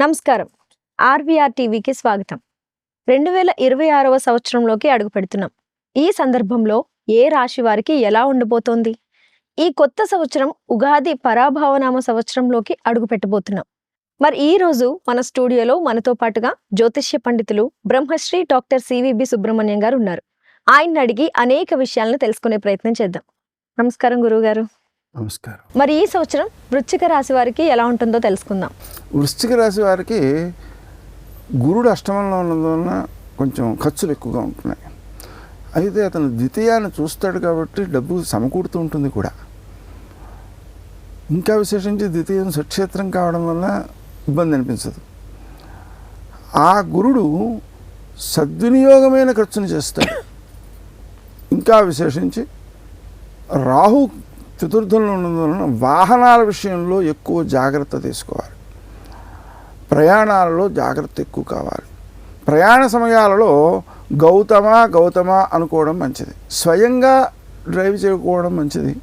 నమస్కారం. ఆర్వీఆర్ టీవీకి స్వాగతం. రెండు వేల ఇరవై ఆరవ సంవత్సరంలోకి అడుగు పెడుతున్నాం ఈ సందర్భంలో ఏ రాశి వారికి ఎలా ఉండబోతోంది ఈ కొత్త సంవత్సరం ఉగాది పరాభావనామ సంవత్సరంలోకి అడుగు పెట్టబోతున్నాం మరి ఈ రోజు మన స్టూడియోలో మనతో పాటుగా జ్యోతిష్య పండితులు బ్రహ్మశ్రీ డాక్టర్ సివిబి సుబ్రహ్మణ్యం గారు ఉన్నారు. ఆయన్ని అడిగి అనేక విషయాలను తెలుసుకునే ప్రయత్నం చేద్దాం. నమస్కారం గురువుగారు. నమస్కారం. మరి ఈ సంవత్సరం వృశ్చిక రాశి వారికి ఎలా ఉంటుందో తెలుసుకుందాం. వృశ్చిక రాశి వారికి గురుడు అష్టమంలో ఉన్నందువలన కొంచెం ఖర్చులు ఎక్కువగా ఉంటున్నాయి. అయితే అతను ద్వితీయాన్ని చూస్తాడు కాబట్టి డబ్బు సమకూడుతూ ఉంటుంది కూడా. ఇంకా విశేషించి ద్వితీయం సక్షేత్రం కావడం వల్ల ఇబ్బంది అనిపించదు. ఆ గురుడు సద్వినియోగమైన ఖర్చుని చేస్తాడు. ఇంకా విశేషించి రాహు చతుర్థంలో ఉన్నందువలన వాహనాల విషయంలో ఎక్కువ జాగ్రత్త తీసుకోవాలి. ప్రయాణాలలో జాగ్రత్త ఎక్కువ కావాలి. ప్రయాణ సమయాలలో గౌతమ గౌతమ అనుకోవడం మంచిది. స్వయంగా డ్రైవ్ చేయకపోవడం మంచిది.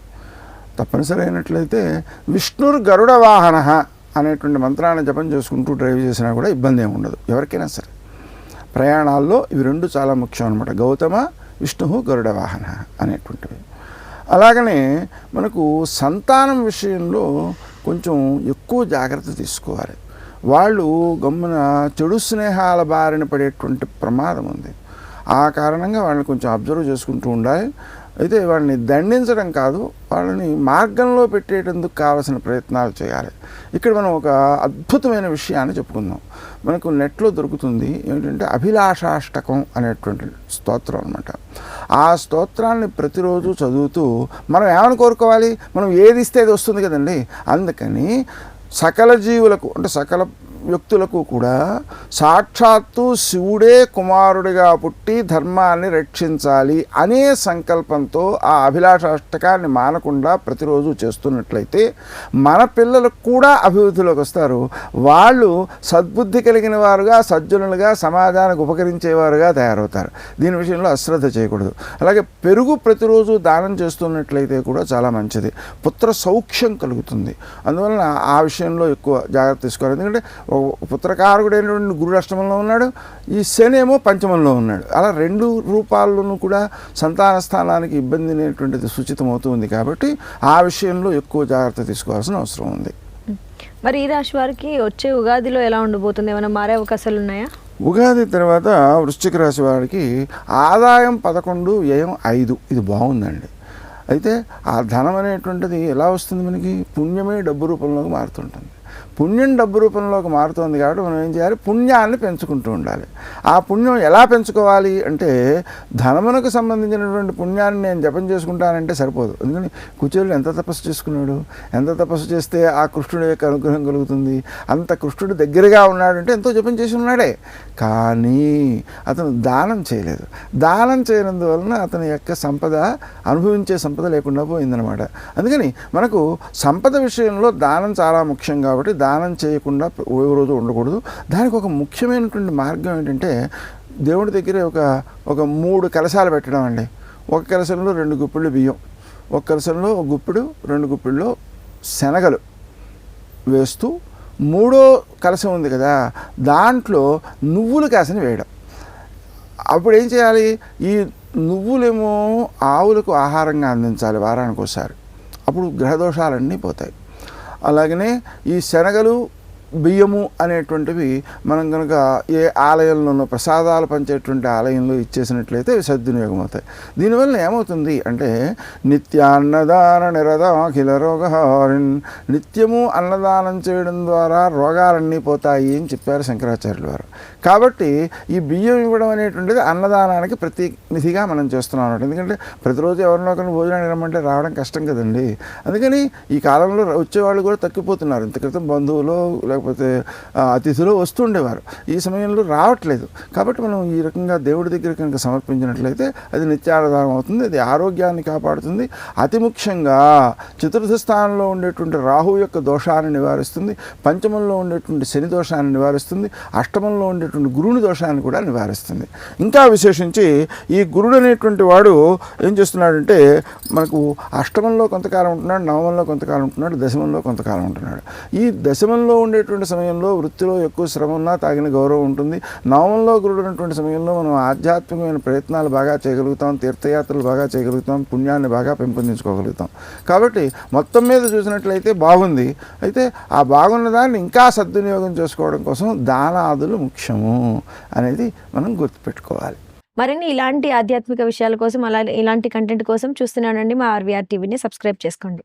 తప్పనిసరి అయినట్లయితే విష్ణుర్ గరుడ వాహన అనేటువంటి మంత్రాన్ని జపం చేసుకుంటూ డ్రైవ్ చేసినా కూడా ఇబ్బంది ఏమి ఉండదు. ఎవరికైనా సరే. ప్రయాణాల్లో ఇవి రెండు చాలా ముఖ్యం అనమాట గౌతమ విష్ణు గరుడ వాహన అనేటువంటివి. అలాగనే మనకు సంతానం విషయంలో కొంచెం ఎక్కువ జాగ్రత్త తీసుకోవాలి. వాళ్ళు గమ్మున చెడు స్నేహాల బారిన పడేటువంటి ప్రమాదం ఉంది. ఆ కారణంగా వాళ్ళని కొంచెం అబ్జర్వ్ చేసుకుంటూ ఉండాలి. అయితే వాళ్ళని దండించడం కాదు వాళ్ళని మార్గంలో పెట్టేటందుకు కావలసిన ప్రయత్నాలు చేయాలి. ఇక్కడ మనం ఒక అద్భుతమైన విషయాన్ని చెప్పుకుందాం. మనకు నెట్లో దొరుకుతుంది ఏంటంటే అభిలాషాష్టకం అనేటువంటి స్తోత్రం అనమాట ఆ స్తోత్రాన్ని ప్రతిరోజు చదువుతూ మనం ఏమని కోరుకోవాలి? మనం ఏది ఇస్తే అది వస్తుంది కదండి. అందుకని సకల జీవులకు అంటే సకల వ్యక్తులకు కూడా సాక్షాత్తు శివుడే కుమారుడిగా పుట్టి ధర్మాన్ని రక్షించాలి అనే సంకల్పంతో ఆ అభిలాషాష్టకాన్ని మానకుండా ప్రతిరోజు చేస్తున్నట్లయితే మన పిల్లలకు కూడా అభివృద్ధిలోకి వస్తారు. వాళ్ళు సద్బుద్ధి కలిగిన వారుగా సజ్జనులుగా సమాజానికి ఉపకరించేవారుగా తయారవుతారు. దీని విషయంలో అశ్రద్ధ చేయకూడదు. అలాగే పెరుగు ప్రతిరోజు దానం చేస్తున్నట్లయితే కూడా చాలా మంచిది. పుత్ర సౌఖ్యం కలుగుతుంది. అందువలన ఆ విషయంలో ఎక్కువ జాగ్రత్త తీసుకోవాలి. ఎందుకంటే పుత్రకారకుడైనటువంటి గురుడు అష్టమంలో ఉన్నాడు ఈ శని ఏమో పంచమంలో ఉన్నాడు. అలా రెండు రూపాల్లోనూ కూడా సంతాన స్థానానికి ఇబ్బంది అనేటువంటిది సూచితమవుతూ ఉంది కాబట్టి ఆ విషయంలో ఎక్కువ జాగ్రత్త తీసుకోవాల్సిన అవసరం ఉంది. మరి ఈ రాశి వారికి వచ్చే ఉగాదిలో ఎలా ఉండబోతుంది? ఏమైనా మారే అవకాశాలు ఉన్నాయా? ఉగాది తర్వాత వృశ్చిక రాశి వారికి ఆదాయం పదకొండు వ్యయం ఐదు. ఇది బాగుందండి. అయితే ఆ ధనం అనేటువంటిది ఎలా వస్తుంది మనకి? పుణ్యమే డబ్బు రూపంలోకి మారుతుంటుంది. పుణ్యం డబ్బు రూపంలోకి మారుతోంది కాబట్టి మనం ఏం చేయాలి? పుణ్యాన్ని పెంచుకుంటూ ఉండాలి. ఆ పుణ్యం ఎలా పెంచుకోవాలి అంటే ధనమునకు సంబంధించినటువంటి పుణ్యాన్ని నేను జపం చేసుకుంటానంటే సరిపోదు. ఎందుకని? కుచేరుడు ఎంత తపస్సు చేసుకున్నాడు? ఎంత తపస్సు చేస్తే ఆ కృష్ణుడి యొక్క అనుగ్రహం కలుగుతుంది? అంత కృష్ణుడు దగ్గరగా ఉన్నాడంటే ఎంతో జపం చేసి ఉన్నాడే. కానీ అతను దానం చేయలేదు. దానం చేయనందువలన అతని యొక్క సంపద అనుభవించే సంపద లేకుండా పోయిందనమాట అందుకని మనకు సంపద విషయంలో దానం చాలా ముఖ్యం కాబట్టి దానం చేయకుండా ఒక రోజు ఉండకూడదు. దానికి ఒక ముఖ్యమైనటువంటి మార్గం ఏంటంటే దేవుడి దగ్గరే ఒక ఒక మూడు కలశాలు పెట్టడం అండి. ఒక కలశంలో రెండు గుప్పిళ్ళు బియ్యం ఒక కలశంలో ఒక గుప్పిడు రెండు గుప్పిళ్ళు శనగలు వేస్తూ మూడో కలశం ఉంది కదా దాంట్లో నువ్వులు కాసిన వేయడం. అప్పుడు ఏం చేయాలి? ఈ నువ్వులేమో ఆవులకు ఆహారంగా అందించాలి వారానికి ఒకసారి అప్పుడు గ్రహదోషాలన్నీ పోతాయి. అలాగనే ఈ శనగలు బియ్యము అనేటువంటివి మనం కనుక ఏ ఆలయంలోనో ప్రసాదాలు పంచేటువంటి ఆలయంలో ఇచ్చేసినట్లయితే అవి సద్వినియోగం అవుతాయి దీనివల్ల ఏమవుతుంది అంటే నిత్యాన్నదాన నిరదాఖిల రోగహారిన్ నిత్యము అన్నదానం చేయడం ద్వారా రోగాలన్నీ పోతాయి అని చెప్పారు శంకరాచార్యుల వారు. కాబట్టి ఈ బియ్యం ఇవ్వడం అనేటువంటిది అన్నదానానికి ప్రతినిధిగా మనం చేస్తున్నాం అన్నమాట. ఎందుకంటే ప్రతిరోజు ఎవరినో ఒకరిని భోజనానికి రమ్మంటే రావడం కష్టం కదండి. అందుకని ఈ కాలంలో వచ్చేవాళ్ళు కూడా తగ్గిపోతున్నారు. ఇంత క్రితం బంధువులు లేకపోతే అతిథులు వస్తుండేవారు. ఈ సమయంలో రావట్లేదు. కాబట్టి మనం ఈ రకంగా దేవుడి దగ్గర కనుక సమర్పించినట్లయితే అది నిత్యాధారం అవుతుంది అది ఆరోగ్యాన్ని కాపాడుతుంది. అతి ముఖ్యంగా చతుర్థ స్థానంలో ఉండేటువంటి రాహు యొక్క దోషాన్ని నివారిస్తుంది పంచమంలో ఉండేటువంటి శని దోషాన్ని నివారిస్తుంది అష్టమంలో ఉండేటువంటి గురుని దోషాన్ని కూడా నివారిస్తుంది. ఇంకా విశేషించి ఈ గురుడు అనేటువంటి వాడు ఏం చేస్తున్నాడంటే మనకు అష్టమంలో కొంతకాలం ఉంటున్నాడు నవమంలో కొంతకాలం ఉంటున్నాడు దశమంలో కొంతకాలం ఉంటున్నాడు. ఈ దశమంలో ఉండే అనేటువంటి సమయంలో వృత్తిలో ఎక్కువ శ్రమ ఉన్నా తగిన గౌరవం ఉంటుంది. నవమంలో గురుడు ఉన్నటువంటి సమయంలో మనం ఆధ్యాత్మికమైన ప్రయత్నాలు బాగా చేయగలుగుతాం తీర్థయాత్రలు బాగా చేయగలుగుతాం పుణ్యాన్ని బాగా పెంపొందించుకోగలుగుతాం. కాబట్టి మొత్తం మీద చూసినట్లయితే బాగుంది. అయితే ఆ బాగున్న దాన్ని ఇంకా సద్వినియోగం చేసుకోవడం కోసం దానాదులు ముఖ్యము అనేది మనం గుర్తుపెట్టుకోవాలి. మరిన్ని ఇలాంటి ఆధ్యాత్మిక విషయాల కోసం అలా ఇలాంటి కంటెంట్ కోసం చూస్తున్నానండి మా ఆర్వీఆర్ టీవీని సబ్స్క్రైబ్ చేసుకోండి.